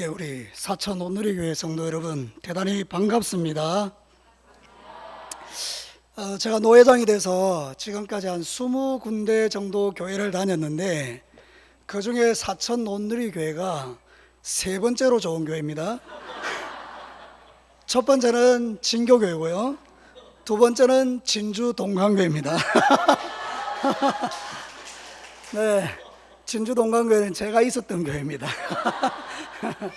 예, 우리 사천 온누리교회 성도 여러분 대단히 반갑습니다. 어, 제가 노회장이 돼서 지금까지 한 20군데 정도 교회를 다녔는데 그 중에 사천 온누리교회가 세 번째로 좋은 교회입니다. 첫 번째는 진교교회고요. 두 번째는 진주 동강교회입니다. 네, 진주 동강교회는 제가 있었던 교회입니다.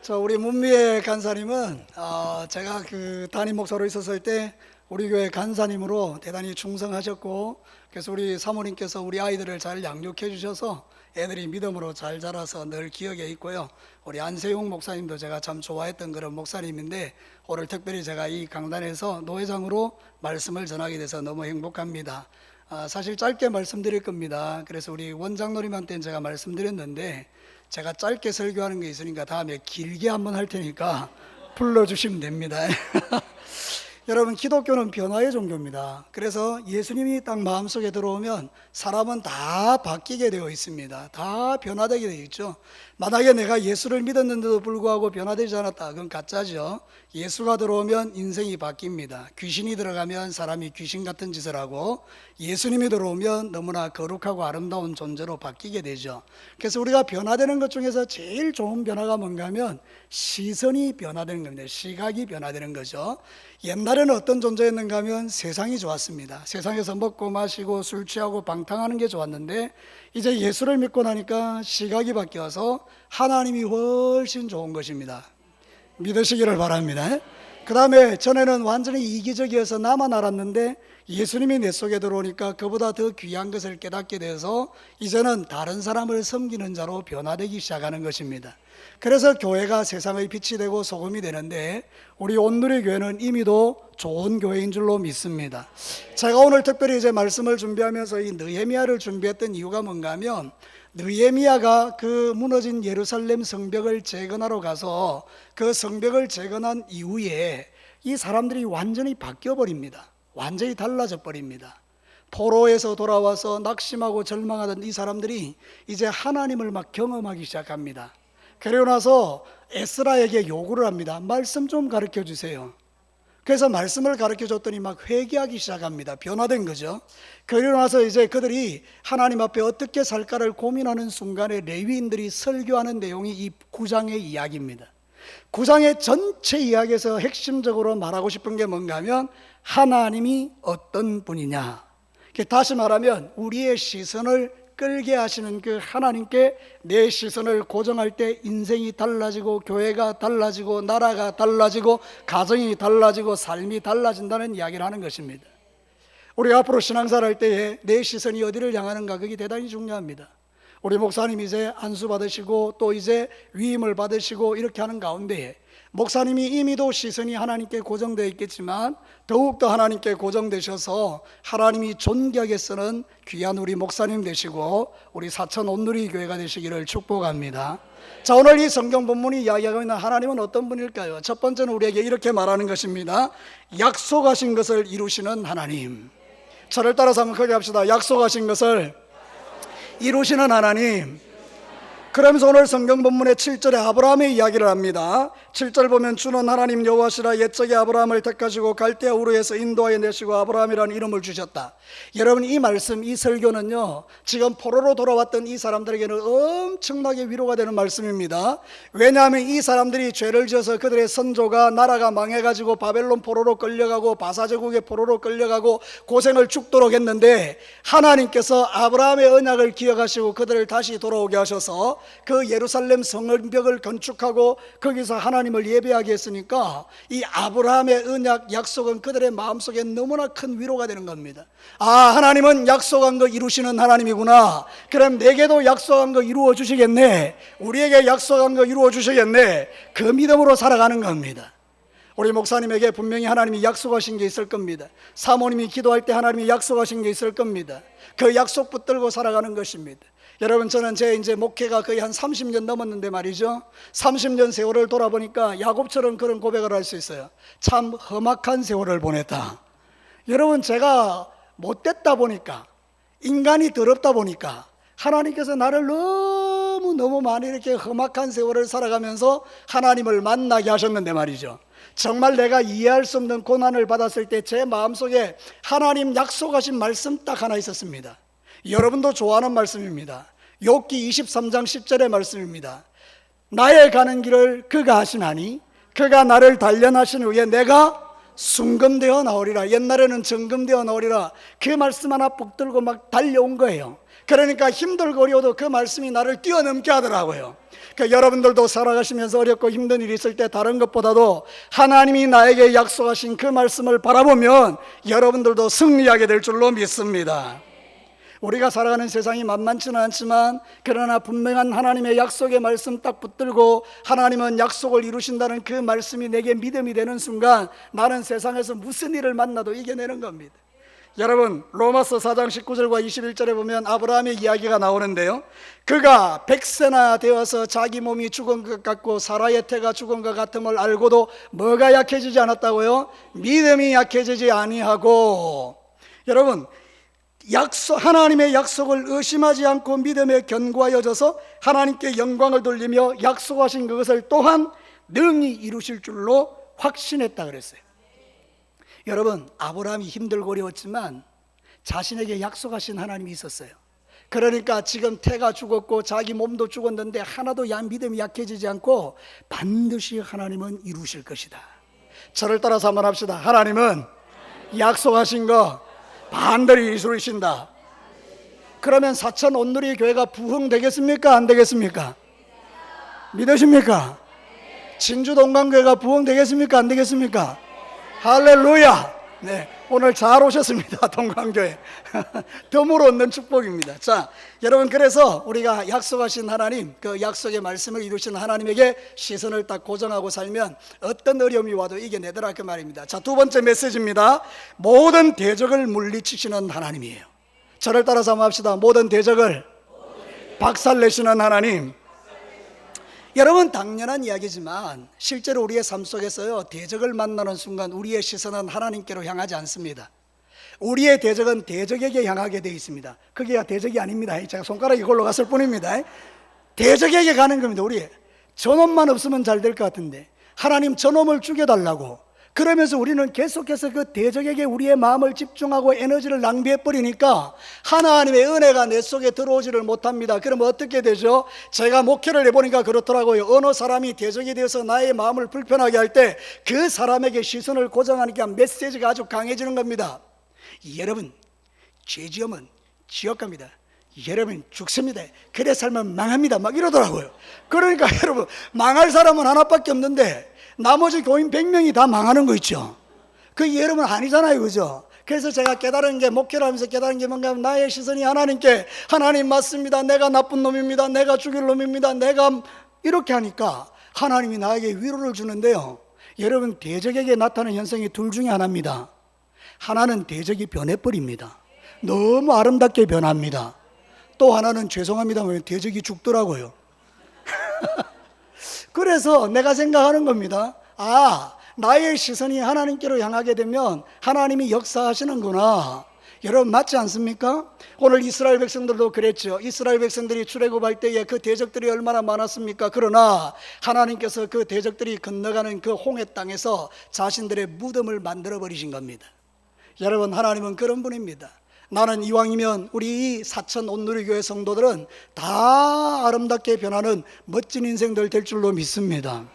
저 우리 문미애 간사님은 어, 제가 그 담임 목사로 있었을 때 우리 교회 간사님으로 대단히 충성하셨고 그래서 우리 사모님께서 우리 아이들을 잘 양육해 주셔서 애들이 믿음으로 잘 자라서 늘 기억에 있고요. 우리 안세용 목사님도 제가 참 좋아했던 그런 목사님인데 오늘 특별히 제가 이 강단에서 노회장으로 말씀을 전하게 돼서 너무 행복합니다. 아, 사실 짧게 말씀드릴 겁니다. 그래서 우리 원장노님한테는 제가 말씀드렸는데 제가 짧게 설교하는 게 있으니까 다음에 길게 한번 할 테니까 불러주시면 됩니다. 여러분 기독교는 변화의 종교입니다. 그래서 예수님이 딱 마음속에 들어오면 사람은 다 바뀌게 되어 있습니다. 다 변화되게 되어 있죠. 만약에 내가 예수를 믿었는데도 불구하고 변화되지 않았다. 그건 가짜죠. 예수가 들어오면 인생이 바뀝니다. 귀신이 들어가면 사람이 귀신 같은 짓을 하고 예수님이 들어오면 너무나 거룩하고 아름다운 존재로 바뀌게 되죠. 그래서 우리가 변화되는 것 중에서 제일 좋은 변화가 뭔가 하면 시선이 변화되는 겁니다. 시각이 변화되는 거죠. 옛날에는 어떤 존재였는가 하면 세상이 좋았습니다. 세상에서 먹고 마시고 술 취하고 방탕하는 게 좋았는데 이제 예수를 믿고 나니까 시각이 바뀌어서 하나님이 훨씬 좋은 것입니다. 믿으시기를 바랍니다. 그 다음에 전에는 완전히 이기적이어서 나만 알았는데 예수님이 내 속에 들어오니까 그보다 더 귀한 것을 깨닫게 돼서 이제는 다른 사람을 섬기는 자로 변화되기 시작하는 것입니다. 그래서 교회가 세상의 빛이 되고 소금이 되는데 우리 온누리 교회는 이미도 좋은 교회인 줄로 믿습니다. 제가 오늘 특별히 이제 말씀을 준비하면서 이 느헤미야를 준비했던 이유가 뭔가 하면 느헤미야가 그 무너진 예루살렘 성벽을 재건하러 가서 그 성벽을 재건한 이후에 이 사람들이 완전히 바뀌어 버립니다. 완전히 달라져 버립니다. 포로에서 돌아와서 낙심하고 절망하던 이 사람들이 이제 하나님을 막 경험하기 시작합니다. 그러고 나서 에스라에게 요구를 합니다. 말씀 좀 가르쳐 주세요. 그래서 말씀을 가르쳐 줬더니 막 회개하기 시작합니다. 변화된 거죠. 그러고 나서 이제 그들이 하나님 앞에 어떻게 살까를 고민하는 순간에 레위인들이 설교하는 내용이 이 구장의 이야기입니다. 구장의 전체 이야기에서 핵심적으로 말하고 싶은 게 뭔가 하면 하나님이 어떤 분이냐. 다시 말하면 우리의 시선을 끌게 하시는 그 하나님께 내 시선을 고정할 때 인생이 달라지고 교회가 달라지고 나라가 달라지고 가정이 달라지고 삶이 달라진다는 이야기를 하는 것입니다. 우리 앞으로 신앙생활 할 때에 내 시선이 어디를 향하는가 그게 대단히 중요합니다. 우리 목사님 이제 안수 받으시고 또 이제 위임을 받으시고 이렇게 하는 가운데 목사님이 이미도 시선이 하나님께 고정되어 있겠지만 더욱더 하나님께 고정되셔서 하나님이 존귀하게 쓰는 귀한 우리 목사님 되시고 우리 사천 온누리 교회가 되시기를 축복합니다. 자 오늘 이 성경 본문이 이야기하고 있는 하나님은 어떤 분일까요? 첫 번째는 우리에게 이렇게 말하는 것입니다. 약속하신 것을 이루시는 하나님. 저를 따라서 한번 크게 합시다. 약속하신 것을 이루시는 하나님. 그러면서 오늘 성경 본문의 7절에 아브라함의 이야기를 합니다. 7절 보면 주는 하나님 여호와시라 옛적에 아브라함을 택하시고 갈대아 우르에서 인도하여 내시고 아브라함이라는 이름을 주셨다. 여러분 이 말씀 이 설교는요. 지금 포로로 돌아왔던 이 사람들에게는 엄청나게 위로가 되는 말씀입니다. 왜냐하면 이 사람들이 죄를 지어서 그들의 선조가 나라가 망해 가지고 바벨론 포로로 끌려가고 바사 제국의 포로로 끌려가고 고생을 죽도록 했는데 하나님께서 아브라함의 언약을 기억하시고 그들을 다시 돌아오게 하셔서 그 예루살렘 성벽을 건축하고 거기서 하나 님을 예배하게 했으니까 이 아브라함의 언약 약속은 그들의 마음속에 너무나 큰 위로가 되는 겁니다. 아, 하나님은 약속한 거 이루시는 하나님이구나. 그럼 내게도 약속한 거 이루어 주시겠네. 우리에게 약속한 거 이루어 주시겠네. 그 믿음으로 살아가는 겁니다. 우리 목사님에게 분명히 하나님이 약속하신 게 있을 겁니다. 사모님이 기도할 때 하나님이 약속하신 게 있을 겁니다. 그 약속 붙들고 살아가는 것입니다. 여러분 저는 제 이제 목회가 거의 한 30년 넘었는데 말이죠. 30년 세월을 돌아보니까 야곱처럼 그런 고백을 할 수 있어요. 참 험악한 세월을 보냈다. 여러분 제가 못됐다 보니까 인간이 더럽다 보니까 하나님께서 나를 너무 너무 많이 이렇게 험악한 세월을 살아가면서 하나님을 만나게 하셨는데 말이죠. 정말 내가 이해할 수 없는 고난을 받았을 때 제 마음속에 하나님 약속하신 말씀 딱 하나 있었습니다. 여러분도 좋아하는 말씀입니다. 욥기 23장 10절의 말씀입니다. 나의 가는 길을 그가 하시나니 그가 나를 단련하신 후에 내가 순금되어 나오리라. 옛날에는 정금되어 나오리라. 그 말씀 하나 붙들고 막 달려온 거예요. 그러니까 힘들고 어려워도 그 말씀이 나를 뛰어넘게 하더라고요. 그러니까 여러분들도 살아가시면서 어렵고 힘든 일이 있을 때 다른 것보다도 하나님이 나에게 약속하신 그 말씀을 바라보면 여러분들도 승리하게 될 줄로 믿습니다 우리가 살아가는 세상이 만만치는 않지만 그러나 분명한 하나님의 약속의 말씀 딱 붙들고 하나님은 약속을 이루신다는 그 말씀이 내게 믿음이 되는 순간 나는 세상에서 무슨 일을 만나도 이겨내는 겁니다. 여러분 로마서 4장 19절과 21절에 보면 아브라함의 이야기가 나오는데요. 그가 백세나 되어서 자기 몸이 죽은 것 같고 사라의 태가 죽은 것 같음을 알고도 뭐가 약해지지 않았다고요? 믿음이 약해지지 아니하고 여러분 약속 하나님의 약속을 의심하지 않고 믿음에 견고하여져서 하나님께 영광을 돌리며 약속하신 그것을 또한 능히 이루실 줄로 확신했다 그랬어요. 여러분 아브라함이 힘들고 어려웠지만 자신에게 약속하신 하나님이 있었어요. 그러니까 지금 태가 죽었고 자기 몸도 죽었는데 하나도 야 믿음이 약해지지 않고 반드시 하나님은 이루실 것이다. 저를 따라서 한번 합시다. 하나님은 약속하신 거 반드시 이루신다. 그러면 사천 온누리 교회가 부흥되겠습니까? 안 되겠습니까? 믿으십니까? 진주 동강교회가 부흥되겠습니까? 안 되겠습니까? 할렐루야! 네, 오늘 잘 오셨습니다. 동강교회. 덤으로 얻는 축복입니다. 자, 여러분, 그래서 우리가 약속하신 하나님, 그 약속의 말씀을 이루신 하나님에게 시선을 딱 고정하고 살면 어떤 어려움이 와도 이겨내더라 그 말입니다. 자, 두 번째 메시지입니다. 모든 대적을 물리치시는 하나님이에요. 저를 따라서 한번 합시다. 모든 대적을 박살내시는 하나님. 여러분 당연한 이야기지만 실제로 우리의 삶 속에서요 대적을 만나는 순간 우리의 시선은 하나님께로 향하지 않습니다. 우리의 대적은 대적에게 향하게 되어 있습니다. 그게 대적이 아닙니다. 제가 손가락이 골로 갔을 뿐입니다. 대적에게 가는 겁니다. 우리 저놈만 없으면 잘 될 것 같은데 하나님 저놈을 죽여달라고 그러면서 우리는 계속해서 그 대적에게 우리의 마음을 집중하고 에너지를 낭비해 버리니까 하나님의 은혜가 내 속에 들어오지를 못합니다. 그러면 어떻게 되죠? 제가 목회를 해보니까 그렇더라고요. 어느 사람이 대적이 되어서 나의 마음을 불편하게 할 때 그 사람에게 시선을 고정하니까 메시지가 아주 강해지는 겁니다. 여러분, 죄지으면 지옥 갑니다. 여러분 죽습니다. 그래 살면 망합니다. 막 이러더라고요. 그러니까 여러분 망할 사람은 하나밖에 없는데 나머지 교인 100명이 다 망하는 거 있죠. 그 여러분 아니잖아요. 그죠? 그래서 제가 깨달은 게 목회를 하면서 깨달은 게 뭔가 하면 나의 시선이 하나님께 하나님 맞습니다. 내가 나쁜 놈입니다. 내가 죽일 놈입니다. 내가 이렇게 하니까 하나님이 나에게 위로를 주는데요. 여러분 대적에게 나타나는 현상이 둘 중에 하나입니다. 하나는 대적이 변해버립니다. 너무 아름답게 변합니다. 또 하나는 죄송합니다만 대적이 죽더라고요. 그래서 내가 생각하는 겁니다. 아, 나의 시선이 하나님께로 향하게 되면 하나님이 역사하시는구나. 여러분 맞지 않습니까? 오늘 이스라엘 백성들도 그랬죠. 이스라엘 백성들이 출애굽할 때에 그 대적들이 얼마나 많았습니까? 그러나 하나님께서 그 대적들이 건너가는 그 홍해 땅에서 자신들의 무덤을 만들어 버리신 겁니다. 여러분 하나님은 그런 분입니다. 나는 이왕이면 우리 사천 온누리교회 성도들은 다 아름답게 변하는 멋진 인생들 될 줄로 믿습니다.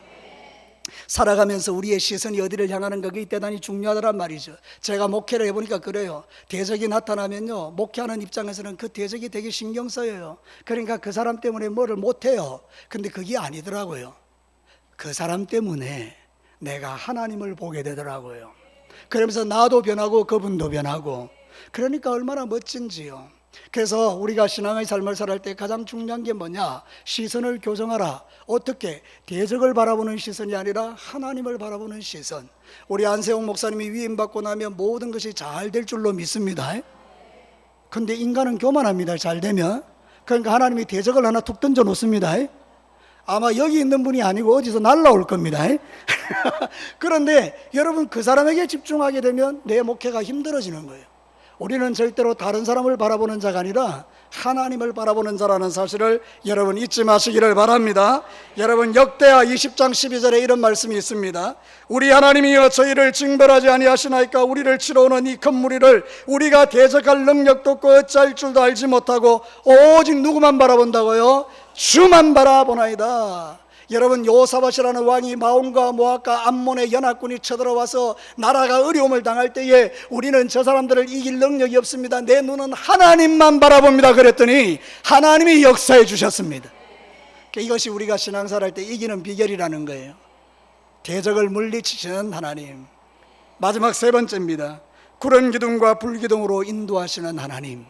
살아가면서 우리의 시선이 어디를 향하는가 그게 대단히 중요하다란 말이죠. 제가 목회를 해보니까 그래요. 대적이 나타나면요. 목회하는 입장에서는 그 대적이 되게 신경 써요. 그러니까 그 사람 때문에 뭐를 못해요. 근데 그게 아니더라고요. 그 사람 때문에 내가 하나님을 보게 되더라고요. 그러면서 나도 변하고 그분도 변하고 그러니까 얼마나 멋진지요. 그래서 우리가 신앙의 삶을 살할 때 가장 중요한 게 뭐냐? 시선을 교정하라. 어떻게? 대적을 바라보는 시선이 아니라 하나님을 바라보는 시선. 우리 안세홍 목사님이 위임받고 나면 모든 것이 잘 될 줄로 믿습니다. 근데 인간은 교만합니다. 잘 되면. 그러니까 하나님이 대적을 하나 툭 던져 놓습니다. 아마 여기 있는 분이 아니고 어디서 날라올 겁니다. 그런데 여러분 그 사람에게 집중하게 되면 내 목회가 힘들어지는 거예요. 우리는 절대로 다른 사람을 바라보는 자가 아니라 하나님을 바라보는 자라는 사실을 여러분 잊지 마시기를 바랍니다. 여러분 역대하 20장 12절에 이런 말씀이 있습니다. 우리 하나님이여 저희를 징벌하지 아니하시나이까 우리를 치러 오는 이 큰 무리를 우리가 대적할 능력도 없고 어찌할 줄도 알지 못하고 오직 누구만 바라본다고요? 주만 바라보나이다. 여러분 요사밭이라는 왕이 마온과 모압과 암몬의 연합군이 쳐들어와서 나라가 어려움을 당할 때에 우리는 저 사람들을 이길 능력이 없습니다. 내 눈은 하나님만 바라봅니다. 그랬더니 하나님이 역사해 주셨습니다. 그러니까 이것이 우리가 신앙생활 할때 이기는 비결이라는 거예요. 대적을 물리치시는 하나님. 마지막 세 번째입니다. 구른 기둥과 불 기둥으로 인도하시는 하나님.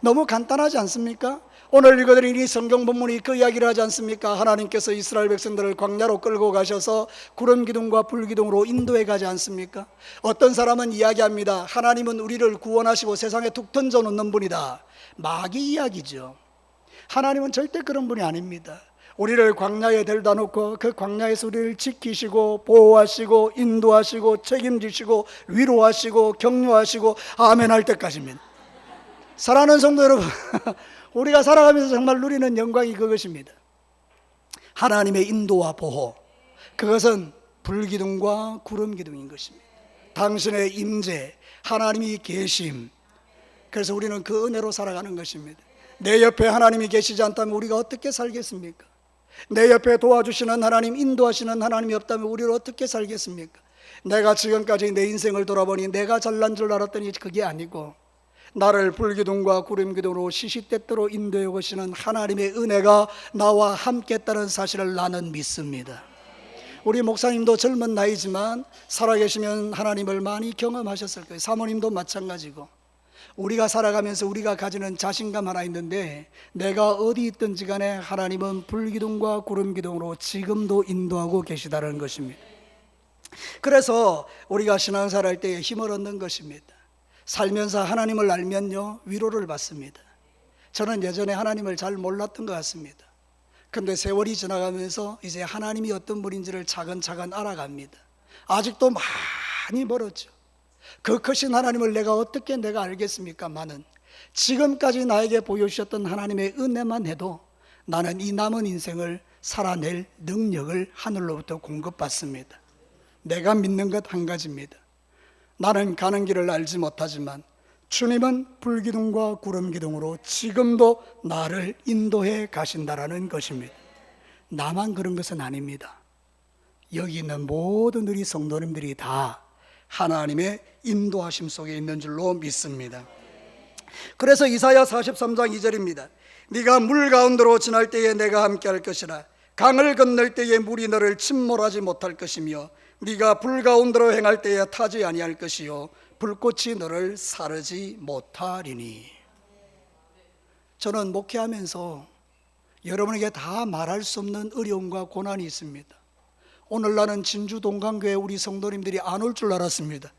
너무 간단하지 않습니까? 오늘 읽어드린 이 성경 본문이 그 이야기를 하지 않습니까? 하나님께서 이스라엘 백성들을 광야로 끌고 가셔서 구름 기둥과 불 기둥으로 인도해 가지 않습니까? 어떤 사람은 이야기합니다. 하나님은 우리를 구원하시고 세상에 툭 던져 놓는 분이다. 마귀 이야기죠. 하나님은 절대 그런 분이 아닙니다. 우리를 광야에 데려다 놓고 그 광야에서 우리를 지키시고 보호하시고 인도하시고 책임지시고 위로하시고 격려하시고 아멘 할 때까지입니다. 사랑하는 성도 여러분, 우리가 살아가면서 정말 누리는 영광이 그것입니다. 하나님의 인도와 보호. 그것은 불기둥과 구름기둥인 것입니다. 당신의 임재, 하나님이 계심. 그래서 우리는 그 은혜로 살아가는 것입니다. 내 옆에 하나님이 계시지 않다면 우리가 어떻게 살겠습니까? 내 옆에 도와주시는 하나님, 인도하시는 하나님이 없다면 우리를 어떻게 살겠습니까? 내가 지금까지 내 인생을 돌아보니 내가 잘난 줄 알았더니 그게 아니고 나를 불기둥과 구름기둥으로 시시때때로 인도해 오시는 하나님의 은혜가 나와 함께 했다는 사실을 나는 믿습니다. 우리 목사님도 젊은 나이지만 살아계시면 하나님을 많이 경험하셨을 거예요. 사모님도 마찬가지고. 우리가 살아가면서 우리가 가지는 자신감 하나 있는데 내가 어디 있든지 간에 하나님은 불기둥과 구름기둥으로 지금도 인도하고 계시다는 것입니다. 그래서 우리가 신앙생활 할 때에 힘을 얻는 것입니다. 살면서 하나님을 알면요 위로를 받습니다. 저는 예전에 하나님을 잘 몰랐던 것 같습니다. 근데 세월이 지나가면서 이제 하나님이 어떤 분인지를 차근차근 알아갑니다. 아직도 많이 멀었죠. 그 크신 하나님을 내가 어떻게 내가 알겠습니까? 많은 지금까지 나에게 보여주셨던 하나님의 은혜만 해도 나는 이 남은 인생을 살아낼 능력을 하늘로부터 공급받습니다. 내가 믿는 것 한 가지입니다. 나는 가는 길을 알지 못하지만 주님은 불기둥과 구름기둥으로 지금도 나를 인도해 가신다라는 것입니다. 나만 그런 것은 아닙니다. 여기 있는 모든 우리 성도님들이 다 하나님의 인도하심 속에 있는 줄로 믿습니다. 그래서 이사야 43장 2절입니다. 네가 물 가운데로 지날 때에 내가 함께 할 것이라 강을 건널 때에 물이 너를 침몰하지 못할 것이며 네가 불 가운데로 행할 때에 타지 아니할 것이요 불꽃이 너를 사르지 못하리니 저는 목회하면서 여러분에게 다 말할 수 없는 어려움과 고난이 있습니다. 오늘 나는 진주 동강교회 우리 성도님들이 안 올 줄 알았습니다.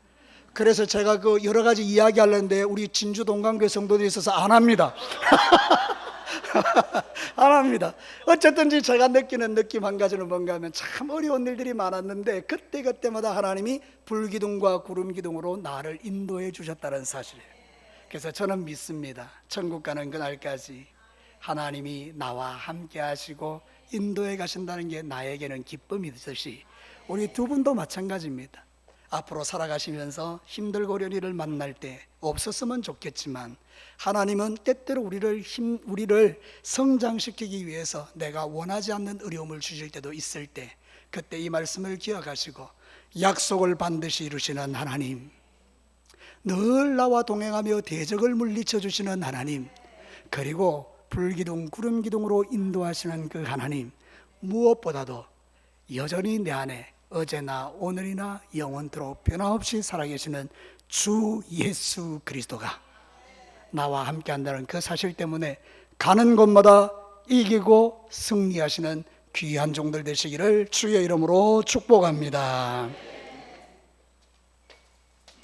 그래서 제가 그 여러 가지 이야기 하려는데 우리 진주 동강교회 성도들이 있어서 안 합니다. 안 합니다. 어쨌든지 제가 느끼는 느낌 한 가지는 뭔가 하면 참 어려운 일들이 많았는데 그때그때마다 하나님이 불기둥과 구름기둥으로 나를 인도해 주셨다는 사실이에요. 그래서 저는 믿습니다. 천국 가는 그날까지 하나님이 나와 함께 하시고 인도해 가신다는 게 나에게는 기쁨이듯이 우리 두 분도 마찬가지입니다. 앞으로 살아가시면서 힘들고 어려운 일을 만날 때 없었으면 좋겠지만 하나님은 때때로 우리를 힘 우리를 성장시키기 위해서 내가 원하지 않는 어려움을 주실 때도 있을 때 그때 이 말씀을 기억하시고 약속을 반드시 이루시는 하나님 늘 나와 동행하며 대적을 물리쳐 주시는 하나님 그리고 불기둥 구름기둥으로 인도하시는 그 하나님 무엇보다도 여전히 내 안에 어제나 오늘이나 영원토록 변함없이 살아계시는 주 예수 그리스도가 나와 함께 한다는 그 사실 때문에 가는 곳마다 이기고 승리하시는 귀한 종들 되시기를 주의 이름으로 축복합니다.